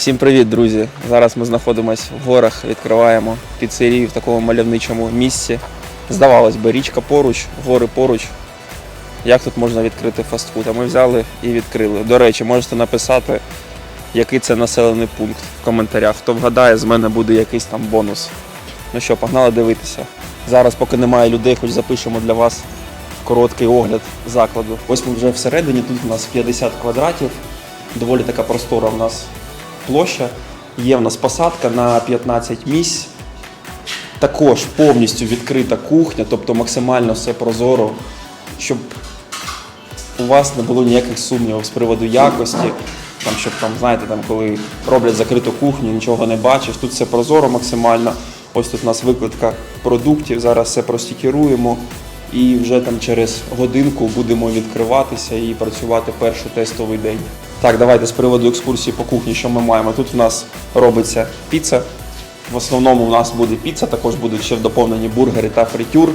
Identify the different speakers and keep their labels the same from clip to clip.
Speaker 1: Всім привіт, друзі! Зараз ми знаходимося в горах, відкриваємо піцерію в такому мальовничому місці. Здавалось би, річка поруч, гори поруч. Як тут можна відкрити фастфуд? А ми взяли і відкрили. До речі, можете написати, який це населений пункт в коментарях. Хто вгадає, з мене буде якийсь там бонус. Ну що, погнали дивитися. Зараз, поки немає людей, хоч запишемо для вас короткий огляд закладу. Ось ми вже всередині, тут у нас 50 квадратів, доволі така простора у нас площа. Є в нас посадка на 15 місць. Також повністю відкрита кухня, тобто максимально все прозоро, щоб у вас не було ніяких сумнівів з приводу якості. Там, щоб там, знаєте, там, коли роблять закриту кухню, нічого не бачиш. Тут все прозоро максимально. Ось тут у нас викладка продуктів. Зараз все простікіруємо. І вже там через годинку будемо відкриватися і працювати перший тестовий день. Так, давайте з приводу екскурсії по кухні, що ми маємо. Тут у нас робиться піца. В основному у нас буде піца, також будуть ще доповнені бургери та фритюр.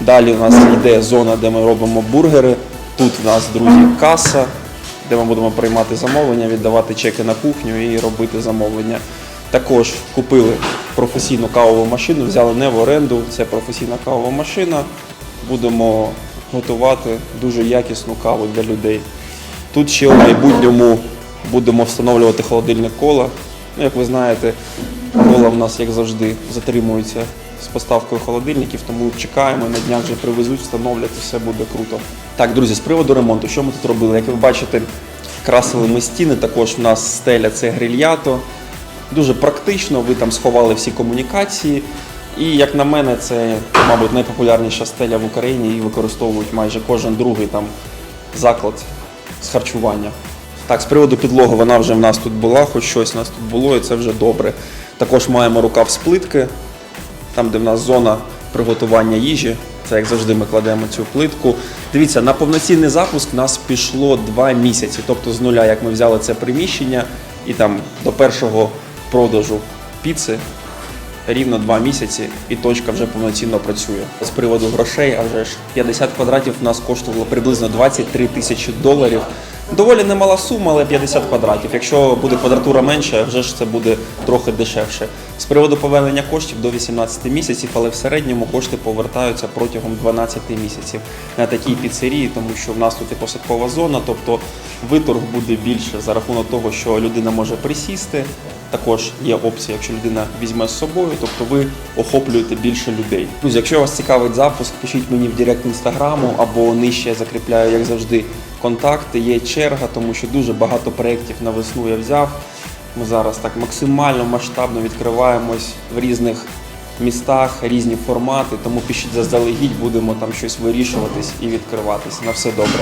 Speaker 1: Далі у нас йде зона, де ми робимо бургери. Тут у нас, друзі, каса, де ми будемо приймати замовлення, віддавати чеки на кухню і робити замовлення. Також купили професійну кавову машину, взяли не в оренду, це професійна кавова машина. Будемо готувати дуже якісну каву для людей. Тут ще у майбутньому будемо встановлювати холодильне коло. Ну, як ви знаєте, кола в нас, як завжди, затримуються з поставкою холодильників, тому чекаємо, на днях вже привезуть, встановлять, і все буде круто. Так, друзі, з приводу ремонту, що ми тут робили? Як ви бачите, красили ми стіни, також в нас стеля це грильято. Дуже практично, ви там сховали всі комунікації. І як на мене, це, мабуть, найпопулярніша стеля в Україні, її використовують майже кожен другий там заклад з харчування. Так, з приводу підлоги, вона вже в нас тут була, хоч щось у нас тут було, і це вже добре. Також маємо рукав з плитки, там, де в нас зона приготування їжі. Це як завжди ми кладемо цю плитку. Дивіться, на повноцінний запуск в нас пішло 2 місяці. Тобто з нуля, як ми взяли це приміщення, і там до першого продажу піци рівно 2 місяці, і точка вже повноцінно працює. З приводу грошей, а вже ж 50 квадратів в нас коштувало приблизно 23 тисячі доларів. Доволі немала сума, але 50 квадратів. Якщо буде квадратура менша, вже ж це буде трохи дешевше. З приводу повернення коштів до 18 місяців, але в середньому кошти повертаються протягом 12 місяців на такій піцерії, тому що в нас тут і посадкова зона, тобто виторг буде більше за рахунок того, що людина може присісти. Також є опція, якщо людина візьме з собою, тобто ви охоплюєте більше людей. Друзі, якщо вас цікавить запуск, пишіть мені в директ інстаграму або нижче я закріпляю, як завжди, контакти. Є черга, тому що дуже багато проєктів на весну я взяв. Ми зараз так максимально масштабно відкриваємось в різних містах, різні формати. Тому пишіть заздалегідь, будемо там щось вирішуватись і відкриватись. На все добре.